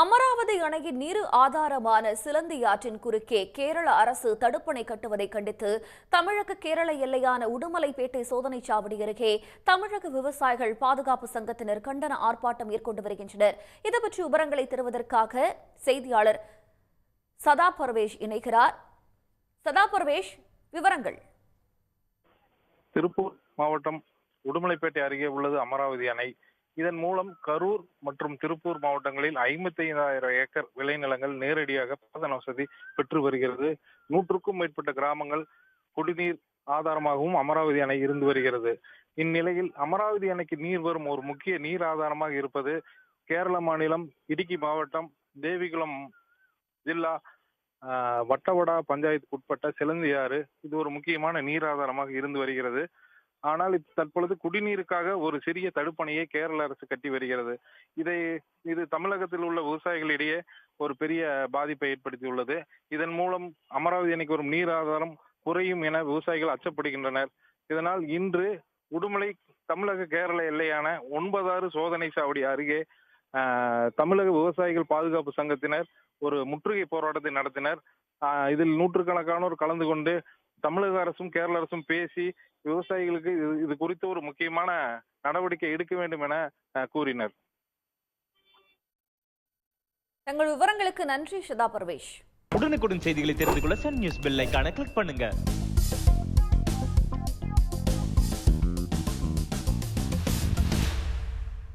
அமராவதி அணையின் நீர் ஆதாரமான சிலந்தி ஆற்றின் குறுக்கே கேரள அரசு தடுப்பணை கட்டுவதை கண்டித்து தமிழக கேரள எல்லையான உடுமலைப்பேட்டை சோதனைச் சாவடி அருகே தமிழக விவசாயிகள் பாதுகாப்பு சங்கத்தினர் கண்டன ஆர்ப்பாட்டம் மேற்கொண்டு வருகின்றனர். இது பற்றி விவரங்களை தருவதற்காக செய்தியாளர் சதா பர்வேஷ் இணைகிறார். சதா பர்வேஷ் விவரங்கள். திருப்பூர் மாவட்டம் உடுமலைப்பேட்டை அருகே உள்ளது அமராவதி அணை. இதன் மூலம் கரூர் மற்றும் திருப்பூர் மாவட்டங்களில் ஐம்பத்தி ஐந்தாயிரம் ஏக்கர் விளைநிலங்கள் நேரடியாக பாசன வசதி பெற்று வருகிறது. நூற்றுக்கும் மேற்பட்ட கிராமங்கள் குடிநீர் ஆதாரமாகவும் அமராவதி அணை இருந்து வருகிறது. இந்நிலையில் அமராவதி அணைக்கு நீர் வரும் ஒரு முக்கிய நீர் ஆதாரமாக இருப்பது கேரள மாநிலம் இடுக்கி மாவட்டம் தேவிகுளம் ஜில்லா ஆஹ், வட்டவடா பஞ்சாயத்துக்கு உட்பட்ட சிலந்தியாறு. இது ஒரு முக்கியமான நீர் ஆதாரமாக இருந்து வருகிறது. ஆனால் தற்பொழுது குடிநீருக்காக ஒரு சிறிய தடுப்பணையை கேரள அரசு கட்டி வருகிறது. இதை இது தமிழகத்தில் உள்ள விவசாயிகளிடையே ஒரு பெரிய பாதிப்பை ஏற்படுத்தியுள்ளது. இதன் மூலம் அமராவதி அணைக்கு வரும் நீர் ஆதாரம் குறையும் என விவசாயிகள் அச்சப்படுகின்றனர். இதனால் இன்று உடுமலை தமிழக கேரள எல்லையான ஒன்பதாறு சோதனை சாவடி அருகே தமிழக விவசாயிகள் பாதுகாப்பு சங்கத்தினர் ஒரு முற்றுகை போராட்டத்தை நடத்தினர். இதில் நூற்றுக்கணக்கானோர் கலந்து கொண்டு தமிழக அரசும் கேரள அரசும் பேசி விவசாயிகளுக்கு இது குறித்து ஒரு முக்கியமான நடவடிக்கை எடுக்க வேண்டும் என கூறினர். தங்கள் விவரங்களுக்கு நன்றி சதா பர்வேஷ். உடனுக்குடன் செய்திகளை தெரிந்து கொள்ள சன் நியூஸ் பெல் ஐகானை கிளிக் பண்ணுங்க.